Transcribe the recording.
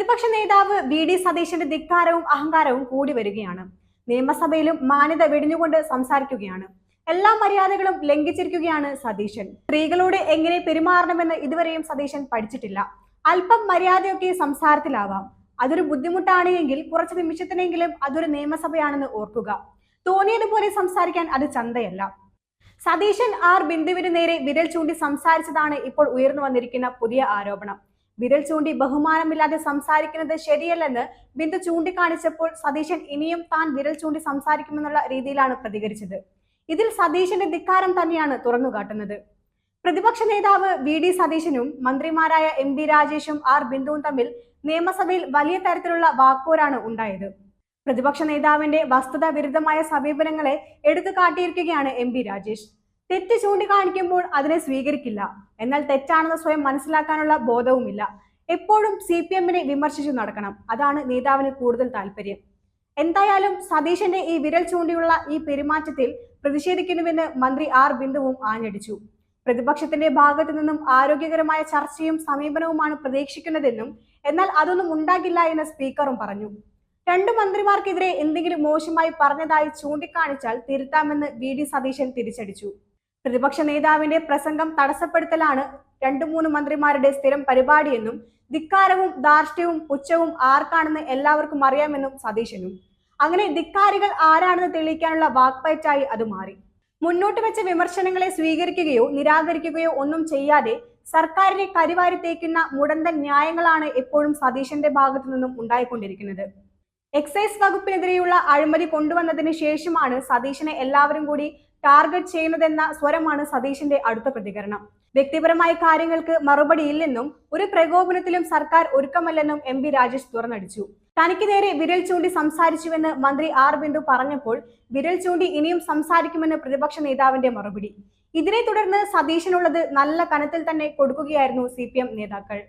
പ്രതിപക്ഷ നേതാവ് V D സതീശന്റെ ധിക്കാരവും അഹങ്കാരവും കൂടി വരികയാണ്. നിയമസഭയിലും മാന്യത വെടിഞ്ഞുകൊണ്ട് സംസാരിക്കുകയാണ്. എല്ലാ മര്യാദകളും ലംഘിച്ചിരിക്കുകയാണ് സതീശൻ. സ്ത്രീകളോട് എങ്ങനെ പെരുമാറണമെന്ന് ഇതുവരെയും സതീശൻ പഠിച്ചിട്ടില്ല. അല്പം മര്യാദയൊക്കെ സംസാരത്തിലാവാം. അതൊരു ബുദ്ധിമുട്ടാണ് എങ്കിൽ കുറച്ച് നിമിഷത്തിനെങ്കിലും അതൊരു നിയമസഭയാണെന്ന് ഓർക്കുക. തോന്നിയതുപോലെ സംസാരിക്കാൻ അത് ചന്തയല്ല. സതീശൻ ആർ ബിന്ദുവിന് നേരെ വിരൽ ചൂണ്ടി സംസാരിച്ചതാണ് ഇപ്പോൾ ഉയർന്നു വന്നിരിക്കുന്ന പുതിയ ആരോപണം. വിരൽ ചൂണ്ടി ബഹുമാനമില്ലാതെ സംസാരിക്കുന്നത് ശരിയല്ലെന്ന് ബിന്ദു ചൂണ്ടിക്കാണിച്ചപ്പോൾ സതീശൻ ഇനിയും താൻ വിരൽ ചൂണ്ടി സംസാരിക്കുമെന്നുള്ള രീതിയിലാണ് പ്രതികരിച്ചത്. ഇതിൽ സതീശന്റെ ധിക്കാരം തന്നെയാണ് തുറന്നുകാട്ടുന്നത്. പ്രതിപക്ഷ നേതാവ് വി ഡി സതീശനും മന്ത്രിമാരായ എം ബി രാജേഷും ആർ ബിന്ദുവും തമ്മിൽ നിയമസഭയിൽ വലിയ തരത്തിലുള്ള വാക്പോരാണ് ഉണ്ടായത്. പ്രതിപക്ഷ നേതാവിന്റെ വസ്തുത വിരുദ്ധമായ സമീപനങ്ങളെ എടുത്തു കാട്ടിയിരിക്കുകയാണ് എം ബി രാജേഷ്. തെറ്റ് ചൂണ്ടിക്കാണിക്കുമ്പോൾ അതിനെ സ്വീകരിക്കില്ല. എന്നാൽ തെറ്റാണെന്ന് സ്വയം മനസ്സിലാക്കാനുള്ള ബോധവുമില്ല. എപ്പോഴും സി പി എമ്മിനെ വിമർശിച്ചു നടക്കണം. അതാണ് നേതാവിന് കൂടുതൽ താല്പര്യം. എന്തായാലും സതീശന്റെ ഈ വിരൽ ചൂണ്ടിയുള്ള ഈ പെരുമാറ്റത്തിൽ പ്രതിഷേധിക്കുന്നുവെന്ന് മന്ത്രി ആർ ബിന്ദുവും ആഞ്ഞടിച്ചു. പ്രതിപക്ഷത്തിന്റെ ഭാഗത്തു നിന്നും ആരോഗ്യകരമായ ചർച്ചയും സമീപനവുമാണ് പ്രതീക്ഷിക്കുന്നതെന്നും എന്നാൽ അതൊന്നും ഉണ്ടാകില്ല എന്ന് സ്പീക്കറും പറഞ്ഞു. രണ്ടു മന്ത്രിമാർക്കെതിരെ എന്തെങ്കിലും മോശമായി പറഞ്ഞതായി ചൂണ്ടിക്കാണിച്ചാൽ തിരുത്താമെന്ന് വി ഡി സതീശൻ തിരിച്ചടിച്ചു. പ്രതിപക്ഷ നേതാവിന്റെ പ്രസംഗം തടസ്സപ്പെടുത്തലാണ് രണ്ടു മൂന്ന് മന്ത്രിമാരുടെ സ്ഥിരം പരിപാടിയെന്നും ധിക്കാരവും ധാർഷ്ട്യവും പുച്ഛവും ആർക്കാണെന്ന് എല്ലാവർക്കും അറിയാമെന്നും സതീശനും. അങ്ങനെ ധിക്കാരികൾ ആരാണെന്ന് തെളിയിക്കാനുള്ള വാക്പയറ്റായി അത് മാറി. മുന്നോട്ട് വെച്ച വിമർശനങ്ങളെ സ്വീകരിക്കുകയോ നിരാകരിക്കുകയോ ഒന്നും ചെയ്യാതെ സർക്കാരിനെ കരിവാരി തേക്കുന്ന മുടന്തൻ ന്യായങ്ങളാണ് എപ്പോഴും സതീശന്റെ ഭാഗത്തു നിന്നും ഉണ്ടായിക്കൊണ്ടിരിക്കുന്നത്. എക്സൈസ് വകുപ്പിനെതിരെയുള്ള അഴിമതി കൊണ്ടുവന്നതിന് ശേഷമാണ് സതീശനെ എല്ലാവരും കൂടി ടാർഗറ്റ് ചെയ്യുന്നതെന്ന സ്വരമാണ് സതീഷിന്റെ അടുത്ത പ്രതികരണം. വ്യക്തിപരമായ കാര്യങ്ങൾക്ക് മറുപടിയില്ലെന്നും ഒരു പ്രകോപനത്തിലും സർക്കാർ ഒരുക്കമല്ലെന്നും എം രാജേഷ് തുറന്നടിച്ചു. തനിക്ക് നേരെ വിരൽ ചൂണ്ടി സംസാരിച്ചുവെന്ന് മന്ത്രി ആർ ബിന്ദു പറഞ്ഞപ്പോൾ വിരൽ ചൂണ്ടി ഇനിയും സംസാരിക്കുമെന്ന് പ്രതിപക്ഷ നേതാവിന്റെ മറുപടി. ഇതിനെ തുടർന്ന് സതീശനുള്ളത് നല്ല കനത്തിൽ തന്നെ കൊടുക്കുകയായിരുന്നു സി നേതാക്കൾ.